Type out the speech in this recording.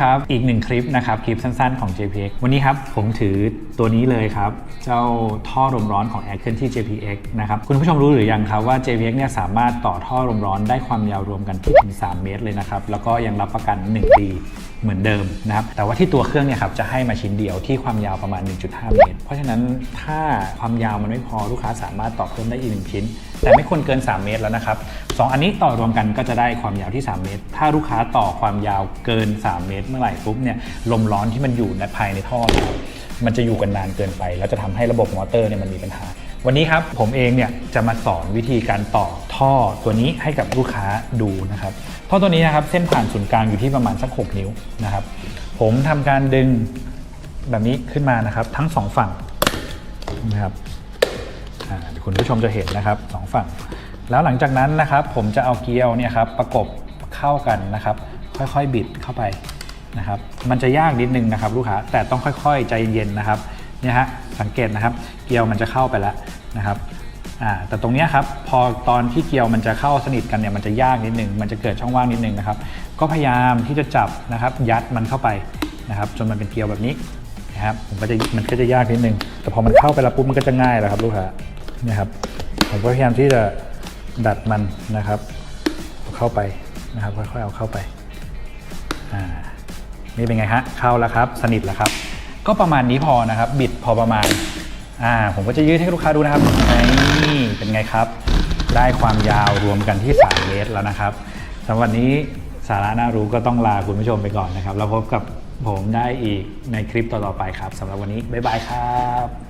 ครับ อีกหนึ่งคลิปนะครับ คลิปสั้นๆของ JPX วันนี้ครับ ผมถือตัวนี้เลยครับ เจ้าท่อลมร้อนของ Air เคลื่อนที่ JPX นะครับ คุณผู้ชมรู้หรือยังครับว่า JPX เนี่ยสามารถต่อท่อลมร้อนได้ความยาวรวมกันที่ถึง 3 เมตรเลยนะครับ แล้วก็ยังรับประกัน 1 ปี เหมือนเดิมนะครับแต่ว่าที่ตัวเครื่องเนี่ยครับจะให้มาชิ้นเดียวที่ความยาวประมาณ 1.5 เมตร เพราะฉะนั้นถ้าความยาวมันไม่พอลูกค้าสามารถต่อเพิ่มได้อีกหนึ่งชิ้น แต่ไม่ควรเกิน 3 เมตรแล้วนะครับสองอันนี้ต่อรวมกันก็จะได้ความยาวที่ 3 เมตร ถ้าลูกค้าต่อความยาวเกิน 3 เมตร เมื่อไหร่ปุ๊บเนี่ยลมร้อนที่มันอยู่ในภายในท่อเนี่ยมันจะอยู่กันนานเกินไป แล้วจะทำให้ระบบมอเตอร์เนี่ยมันมีปัญหา วันนี้ครับผมเองเนี่ยจะมาสอนวิธีการต่อท่อตัวนี้ให้กับลูกค้าดูนะครับท่อตัวนี้นะครับเส้นผ่านศูนย์กลางอยู่ที่ประมาณสัก 6 นิ้วนะครับ ผมทำการดึงแบบนี้ขึ้นมานะครับทั้งสองฝั่งนะครับเดี๋ยวคุณผู้ชมจะเห็นนะครับสองฝั่ง แล้วหลังจากนั้นนะครับ ผมจะเอาเกลียวเนี่ยครับประกบเข้ากันนะครับ ค่อยๆบิดเข้าไปนะครับ มันจะยากนิดนึงนะครับ ลูกค้าแต่ต้องค่อยๆใจเย็นนะครับเนี่ยฮะสังเกตนะครับ เกลียวมันจะเข้าไปแล้ว นะครับแต่ตรงเนี้ยครับพอตอนที่เกลียวมันจะเข้าสนิทกันเนี่ยมันจะยากนิดนึงมันจะเกิดช่องว่างนิดนึงนะครับ ก็พยายามที่จะจับนะครับ ยัดมันเข้าไปนะครับ จนมันเป็นเกลียวแบบนี้นะครับผมก็จะมันก็จะยากนิดนึง แต่พอมันเข้าไปแล้วปุ๊บมันก็จะง่ายแล้วครับลูกค้านี่ครับผมก็พยายามที่จะดัดมันนะครับเอาเข้าไปนะครับค่อยๆเอาเข้าไปอ่านี่เป็นไงฮะเข้าแล้วครับ สนิทแล้วครับ ก็ประมาณนี้พอนะครับ บิดพอประมาณ อ่าผมก็จะยืดให้ลูกค้าดูนะครับนี่เป็นไงครับ ได้ความยาวรวมกันที่3เมตรแล้วนะครับสำหรับวันนี้สาระน่ารู้ก็ต้องลาคุณผู้ชมไปก่อนนะครับ แล้วพบกับผมได้อีกในคลิปต่อๆไปครับสำหรับวันนี้บ๊ายบายครับ